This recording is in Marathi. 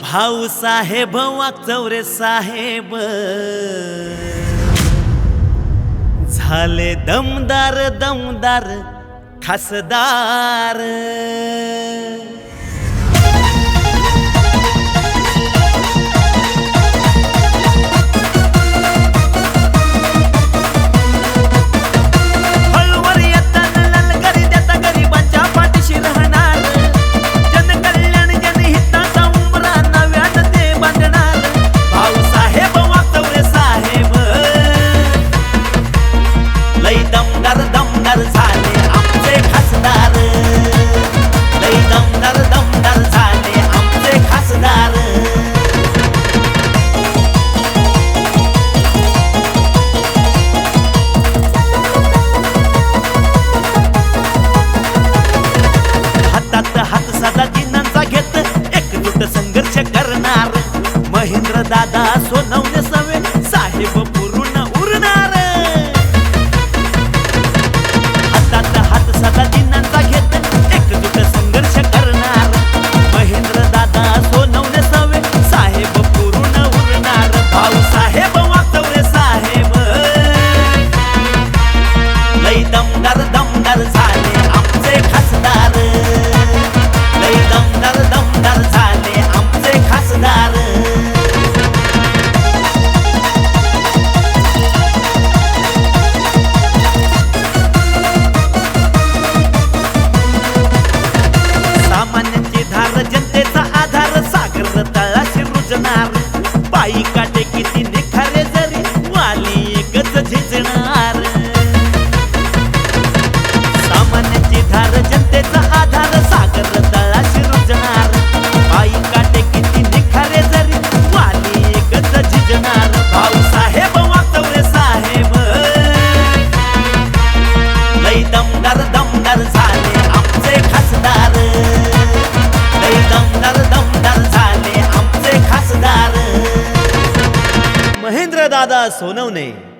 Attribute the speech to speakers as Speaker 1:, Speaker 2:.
Speaker 1: भाऊ साहेब वाचवरे साहेब. झाले दमदार दमदार खासदार. दमदार दमदार झाले आमचे खासदार. लई दमदार दमदार झाले आमचे खासदार. महेंद्र दादा सोनवणे.